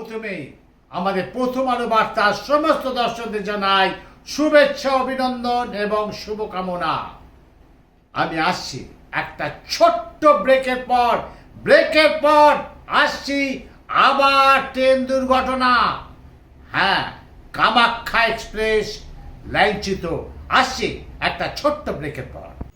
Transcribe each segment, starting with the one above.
প্রথমেই আমাদের প্রথম আলো বার্তার সমস্ত দর্শকদের জানাই শুভেচ্ছা, অভিনন্দন এবং শুভকামনা। আমি আসছি একটা ছোট্ট ব্রেকের পর ব্রেকের পর আসছি আবার ট্রেন দুর্ঘটনা। হ্যাঁ কামাখ্যা এক্সপ্রেস লাইনচিত আসছি একটা ছোট্ট ব্রেকের পর।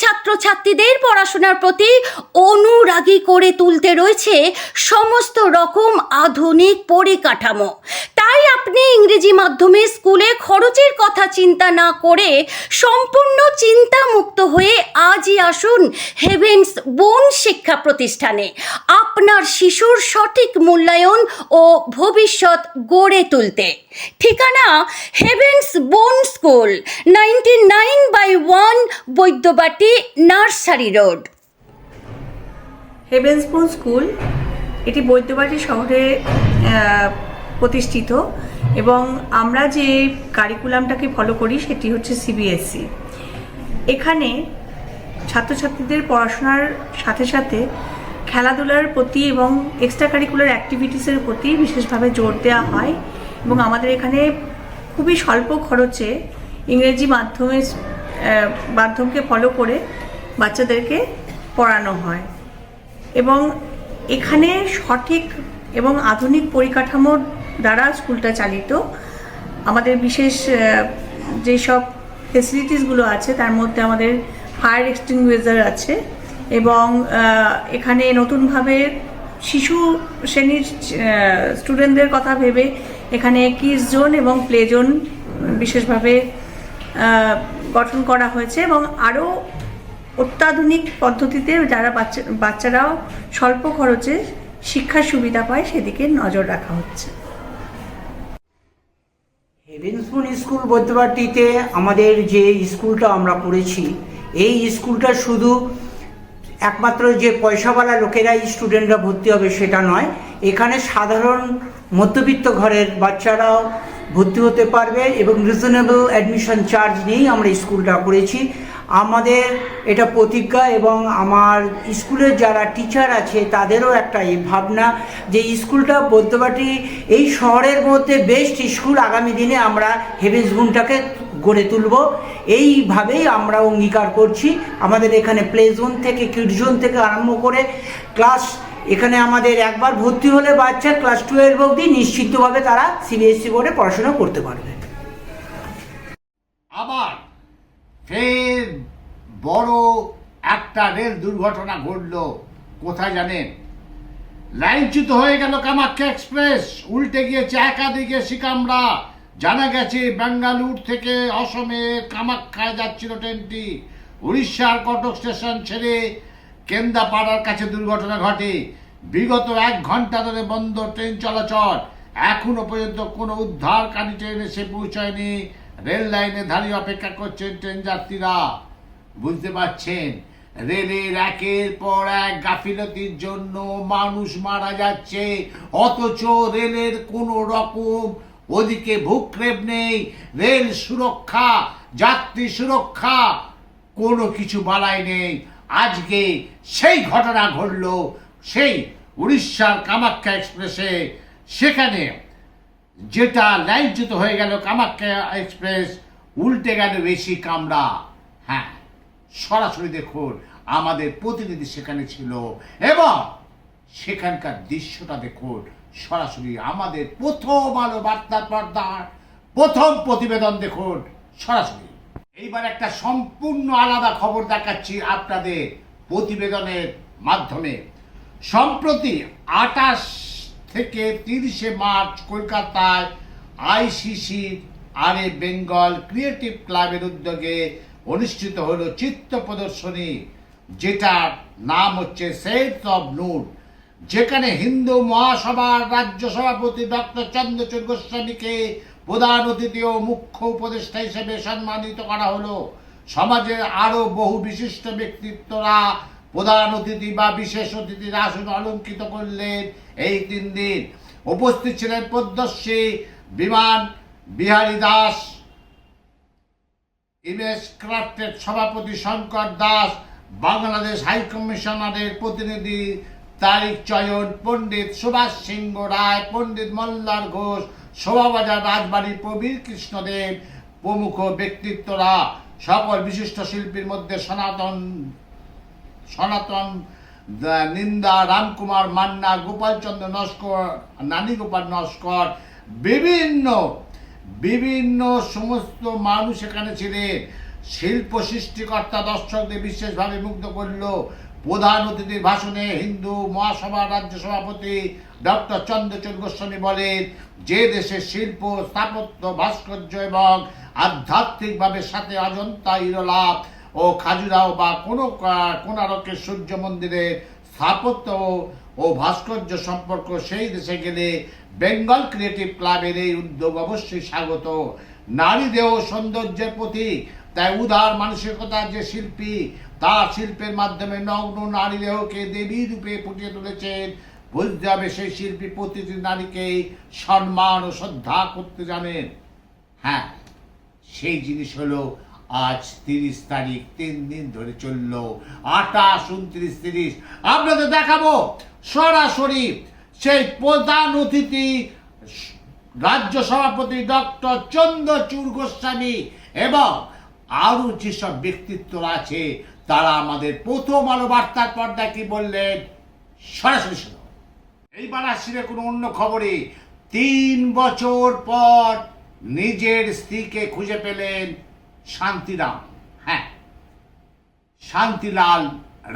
ছাত্রছাত্রীদের পড়াশোনার প্রতি অনুরাগী করে তুলতে রয়েছে সমস্ত রকম আধুনিক পরিকাঠামো। তাই আপনি ইংরেজি মাধ্যমে স্কুলে খরচের কথা চিন্তা না করে সম্পূর্ণ চিন্তামুক্ত হয়ে আজই আসুন হেভেন্স বোন শিক্ষা প্রতিষ্ঠানে। আপনার শিশুর সঠিক মূল্যায়ন ও ভবিষ্যৎ গড়ে তুলতে। ঠিকানা heaven's own school ninety nine by one Baidyabati nursery road. হেভেন্সপুর school এটি বৈদ্যবাটী শহরে প্রতিষ্ঠিত এবং আমরা যে কারিকুলামটাকে ফলো করি সেটি হচ্ছে সিবিএসসি এখানে ছাত্রছাত্রীদের পড়াশোনার সাথে সাথে খেলাধুলার প্রতি এবং এক্সট্রা কারিকুলার অ্যাক্টিভিটিসের প্রতি বিশেষভাবে জোর দেওয়া হয়। এবং আমাদের এখানে খুবই স্বল্প খরচে ইংরেজি মাধ্যমে মাধ্যমকে ফলো করে বাচ্চাদেরকে পড়ানো হয়। এবং এখানে সঠিক এবং আধুনিক পরিকাঠামোর দ্বারা স্কুলটা চালিত। আমাদের বিশেষ যেসব ফেসিলিটিসগুলো আছে, তার মধ্যে আমাদের ফায়ার এক্সটিংগুইজার আছে এবং এখানে নতুনভাবে শিশু, শ্রেণির স্টুডেন্টদের কথা ভেবে এখানে কিস জোন এবং প্লে জোন বিশেষভাবে গঠন করা হয়েছে এবং আরও অত্যাধুনিক পদ্ধতিতে যারা বাচ্চা, বাচ্চারাও স্বল্প খরচে শিক্ষার সুবিধা পায় সেদিকে নজর রাখা হচ্ছে। হেভেন্সপুর স্কুল বৈদ্যবাটিতে আমাদের যে স্কুলটা আমরা পড়েছি, এই স্কুলটা শুধু একমাত্র যে পয়সাওয়ালা লোকেরাই স্টুডেন্টরা ভর্তি হবে সেটা নয়, এখানে সাধারণ মধ্যবিত্ত ঘরের বাচ্চারাও ভর্তি হতে পারবে এবং রিজনেবল অ্যাডমিশন চার্জ নিয়েই আমরা স্কুলটা করেছি। আমাদের এটা প্রতিজ্ঞা এবং আমার স্কুলের যারা টিচার আছে, তাদেরও একটা এই ভাবনা যে স্কুলটা বৈদ্যবাটি এই শহরের মধ্যে বেস্ট স্কুল আগামী দিনে আমরা হেভেন্সবুনটাকে গড়ে তুলব। এইভাবেই আমরা অঙ্গীকার করছি। আমাদের এখানে প্লে জোন থেকে কিড জোন থেকে আরম্ভ করে ক্লাস এখানে আমাদের একবার ভর্তি হলে বাচ্চা ক্লাস টুয়েলভ অবধি নিশ্চিতভাবে তারা সিবিএসসি বোর্ডে পড়াশোনা করতে পারবে। আবার ফের বড় একটা রেল দুর্ঘটনা ঘটল, কোথায় জানেন? লাইনচ্যুত হয়ে গেল কামাখ্যা এক্সপ্রেস, উল্টে গিয়েছে একাদিকে সিকামরা জানা গেছে, বেঙ্গালুর থেকে অসমে কামাখ্যায় যাচ্ছিল ট্রেনটি। উড়িষ্যার কটক স্টেশন ছেড়ে কেন্দাপাড়ার কাছে দুর্ঘটনা ঘটে। বিগত এক ঘণ্টা ধরে বন্ধ ট্রেন চলাচল। এখনও পর্যন্ত কোনো উদ্ধারকারী ট্রেন এসে পৌঁছায়নি। রেল লাইনে দাঁড়িয়ে অপেক্ষা করছেন ট্রেন যাত্রীরা। বুঝতে পারছেন? রেলের একের পর এক গাফিলতির জন্য মানুষ মারা যাচ্ছে। অথচ রেলের কোনো রকম ওদিকে ভূক্ষেপ নেই। রেল সুরক্ষা, যাত্রী সুরক্ষা, কোনো কিছু বালাই নেই। আজকে সেই ঘটনা ঘটল সেই উড়িষ্যার কামাখ্যা এক্সপ্রেসে। সেখানে যেটা লাইনচ্যুত হয়ে গেল কামাখ্যা এক্সপ্রেস, উল্টে গেল বেশি কামড়া হ্যাঁ সরাসরি দেখুন, আমাদের প্রতিনিধি সেখানে ছিল এবং সেখানকার দৃশ্যটা দেখুন, সরাসরি আমাদের প্রথম আলো বার্তার পর্দার প্রথম প্রতিবেদন দেখুন, সরাসরি। এইবার একটা সম্পূর্ণ আলাদা খবর দেখাচ্ছি আপনাদের প্রতিবেদনের মাধ্যমে। সম্প্রতি আটাশ থেকে তিরিশে মার্চ কলকাতায় আইসিসি আর এ বেঙ্গল ক্রিয়েটিভ ক্লাবের উদ্যোগে অনুষ্ঠিত হল চিত্র প্রদর্শনী, যেটার নাম হচ্ছে সেটস অব নূর যেখানে হিন্দু মহাসভার রাজ্য সভাপতি ডক্টর চন্দ্রচূড় গোস্বামীকে প্রধান অতিথি ও মুখ্য উপদেষ্টা হিসেবে সম্মানিত করা হলো। সমাজের আরও বহু বিশিষ্ট ব্যক্তিত্বরা প্রধান অতিথি বা বিশেষ অতিথির আসন অলঙ্কিত করলেন এই তিন দিন। উপস্থিত ছিলেন পদ্মশ্রী বিমান বিহারী দাস, ইমেজ ক্রাফটের সভাপতি শঙ্কর দাস, বাংলাদেশ হাইকমিশনারের প্রতিনিধি তারিক চয়ন, পণ্ডিত সুভাষ সিংহ রায়, পণ্ডিত মল্লার ঘোষ শোভাবাজার রাজবাড়ির প্রবীর কৃষ্ণদেব প্রমুখ ব্যক্তিত্বরা সকল বিশিষ্ট শিল্পীর মধ্যে সনাতন সনাতন নিন্দা, রামকুমার মান্না, গোপালচন্দ্র নস্কর, নানী গোপাল নস্কর, বিভিন্ন বিভিন্ন সমস্ত মানুষ এখানে ছিলেন। শিল্প সৃষ্টিকর্তা দর্শকদের বিশেষভাবে মুগ্ধ করল। প্রধান অতিথির ভাষণে হিন্দু মহাসভা রাজ্য সভাপতি ডক্টর চন্দ্রচূড় গোস্বামী বলেন, যে দেশের শিল্প, স্থাপত্য, ভাস্কর্য এবং আধ্যাত্মিকভাবে সাথে অজন্তা ইরলাপ ও খাজুরাও বা কোনো কোনারকের সূর্য মন্দিরের স্থাপত্য ও- ও ভাস্কর্য সম্পর্ক সেই দেশে গেলে বেঙ্গল ক্রিয়েটিভ ক্লাবের এই উদ্যোগ অবশ্যই স্বাগত। নারী দেহ সৌন্দর্যের প্রতীক। তাই উদার মানসিকতার যে শিল্পী, তার শিল্পের মাধ্যমে নগ্ন নারী দেহকে দেবী রূপে ফুটিয়ে তুলেছেন বুঝতে হবে সেই শিল্পী প্রতিটি নারীকে সম্মান ও শ্রদ্ধা করতে জানেন হ্যাঁ সেই জিনিস হলো আজ তিরিশ তারিখ, তিন দিন ধরে চলল আঠাশ, উনত্রিশ, তিরিশ। আপনাদের দেখাবো সরাসরি সেই প্রধান অতিথি, রাজ্য সভাপতি ডক্টর চন্দ্রচূড় গোস্বামী এবং আরও যেসব ব্যক্তিত্বরা আছে, তারা আমাদের প্রথম আলো বার্তার পর্দায় কি বললেন? সরাসরি এইবার আসছি রে কোনো অন্য খবরে তিন বছর পর নিজের স্ত্রীকে খুঁজে পেলেন শান্তিরাম। হ্যাঁ শান্তিলাল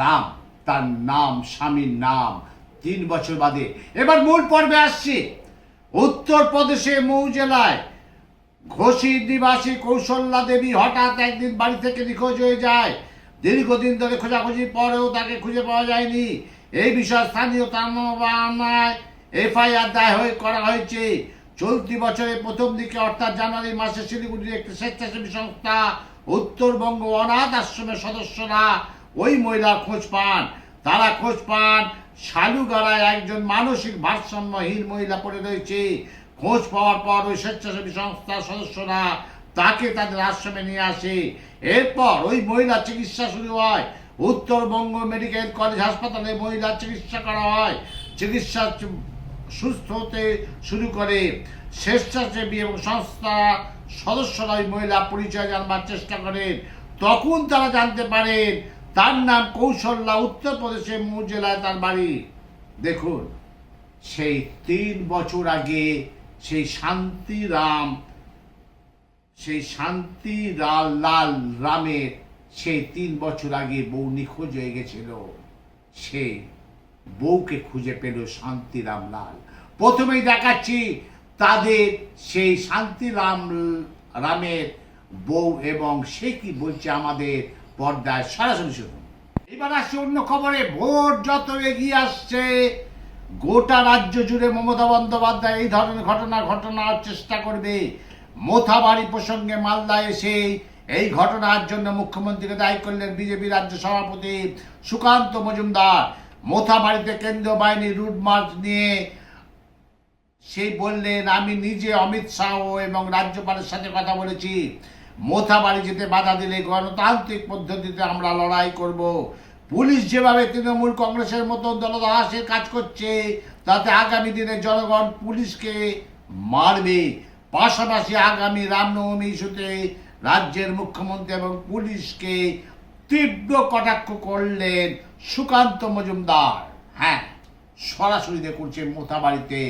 রাম, তার নাম, স্বামীর নাম তিন বছর বাদে। এবার মূল পর্বে আসছি। উত্তরপ্রদেশে মৌ জেলায় ঘোষী নিবাসী কৌশল্যা দেবী হঠাৎ একদিন বাড়ি থেকে নিখোঁজ হয়ে যায়। দীর্ঘদিন ধরে খোঁজাখুঁজির পরেও তাকে খুঁজে পাওয়া যায়নি। এই বিষয়ে স্থানীয় থানায় এফআইআর দায় হয়ে করা হয়েছে। চলতি বছরের প্রথম দিকে, অর্থাৎ জানুয়ারি মাসে, শিলিগুড়ির একটি স্বেচ্ছাসেবী সংস্থা উত্তরবঙ্গ অনাথ আশ্রমের সদস্যরা ওই মহিলার খোঁজ পান। তারা খোঁজ পান, শালুগড়ায় একজন মানসিক ভারসাম্যহীন মহিলা পড়ে রয়েছে। খোঁজ পাওয়ার পর ওই স্বেচ্ছাসেবী সংস্থার সদস্যরা তাকে তাদের আশ্রমে নিয়ে আসে। এরপর ওই মহিলা চিকিৎসা শুরু হয়। উত্তরবঙ্গ মেডিকেল কলেজ হাসপাতালে মহিলার চিকিৎসা করা হয়। চিকিৎসা সুস্থ হতে শুরু করে স্বেচ্ছাসেবী এবং সংস্থা সদস্যরা ওই মহিলা পরিচয় জানবার চেষ্টা করেন। তখন তারা জানতে পারেন, তার নাম কৌশল্যা, উত্তরপ্রদেশের মৌ জেলায় তার বাড়ি। দেখুন, সেই তিন বছর আগে সেই শান্তিরাম, সেই শান্তি লাল রামের সেই তিন বছর আগে বউ নিখোঁজ হয়ে গেছিল। সে বউকে খুঁজে পেল শান্তিরাম লাল। প্রথমেই দেখাচ্ছি তাদের সেই শান্তিরাম রামের বউ এবং সে কি বলছে আমাদের পর্দায়। সরাসরি শুনুন। এবার আসছে অন্য খবরে। ভোট যত এগিয়ে আসছে, গোটা রাজ্য জুড়ে মমতা বন্দ্যোপাধ্যায় এই ধরনের ঘটনা, ঘটনার চেষ্টা করবে। মোথাবাড়ি প্রসঙ্গে মালদা এসে এই ঘটনার জন্য মুখ্যমন্ত্রীকে দায়ী করলেন বিজেপি রাজ্য সভাপতি সুকান্ত মজুমদার। মোথাবাড়িতে কেন্দ্রীয় বাহিনীর রুট মার্চ নিয়ে সেই বললেন, আমি নিজে অমিত শাহ এবং রাজ্যপালের সাথে কথা বলেছি। মোথাবাড়ি যেতে বাধা দিলে গণতান্ত্রিক পদ্ধতিতে আমরা লড়াই করব। পুলিশ যেভাবে তৃণমূল কংগ্রেসের মতো দলদাসের কাজ করছে, তাতে আগামী দিনে জনগণ পুলিশকে মারবে। পাশাপাশি আগামী রামনবমী ইস্যুতে রাজ্যের মুখ্যমন্ত্রী এবং পুলিশকে তীব্র কটাক্ষ করলেন সুকান্ত মজুমদার। হ্যাঁ সরাসরি করছে মোথাবাড়িতে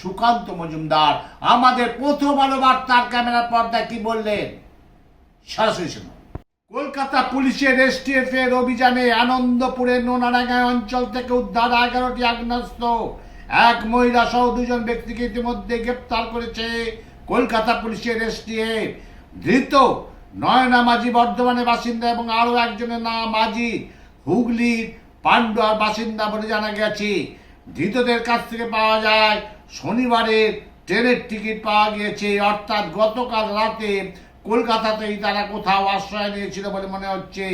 সুকান্ত মজুমদার, আমাদের প্রথম আলো বার্তার ক্যামেরার পর্দায় কি বললেন? সরাসরি শুনুন। কলকাতা পুলিশের এসটিএফ এর অভিযানে আনন্দপুরের নোনারাঙ্গা অঞ্চল থেকে উদ্ধার এগারোটি আগ্নেয়াস্ত্র। এক মহিলা সহ দুজন ব্যক্তিকে ইতিমধ্যে গ্রেপ্তার করেছে কলকাতা পুলিশের এসটিএফ। ধৃত নয়না মাঝি, বর্ধমানের বাসিন্দা এবং আরও একজনের নাম মাঝি হুগলির পান্ডুয়ার বাসিন্দা বলে জানা গেছে। ধৃতদের কাছ থেকে পাওয়া যায় শনিবারের ট্রেনের টিকিট পাওয়া গিয়েছে। অর্থাৎ গতকাল রাতে কলকাতাতেই তারা কোথাও আশ্রয় নিয়েছিল বলে মনে হচ্ছে।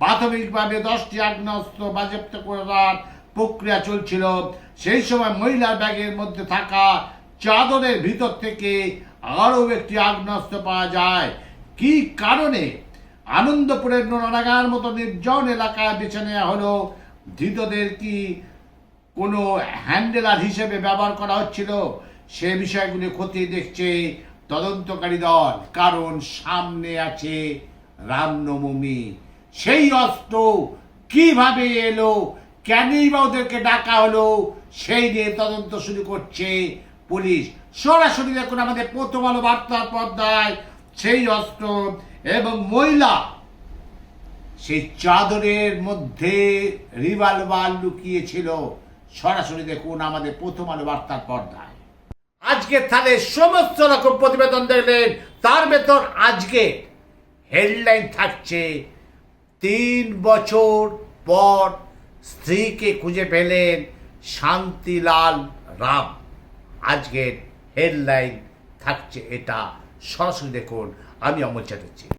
প্রাথমিকভাবে দশটি আগ্নেয়াস্ত্র বাজেপ্ত করার প্রক্রিয়া চলছিল। সেই সময় মহিলার ব্যাগের মধ্যে থাকা চাদরের ভিতর থেকে আরও একটি আগ্নেয়াস্ত্র পাওয়া যায়। কি কারণে? আনন্দপুরের নোনাগার মতো নির্জন এলাকায় বেছে নেওয়া হলো। ধৃতদের কি কোনো হ্যান্ডেলার হিসেবে ব্যবহার করা হচ্ছিল? সে বিষয়গুলি খতিয়ে দেখছে তদন্তকারী দল, কারণ সামনে আছে রামনবমী। সেই অস্ত্র কীভাবে এলো? কেনই বা ওদেরকে ডাকা হলো? সেই নিয়ে তদন্ত শুরু করছে পুলিশ। সরাসরি দেখুন আমাদের প্রথম আলো বার্তার পর্দায় সেই অস্ত্র এবং মহিলা সেই চাদরের মধ্যে রিভলভার লুকিয়েছিল। সরাসরি দেখুন আমাদের প্রথম আলো বার্তার পর্দায়। আজকে তাহলে সমস্ত রকম প্রতিবেদন দেখলেন, তার ভেতর আজকে হেডলাইন থাকছে, তিন বছর পর স্ত্রীকে খুঁজে পেলেন শান্তিলাল রাম। আজকের হেডলাইন থাকছে এটা। সরাসরি দেখুন আমি অমল চ্যাটার্জি।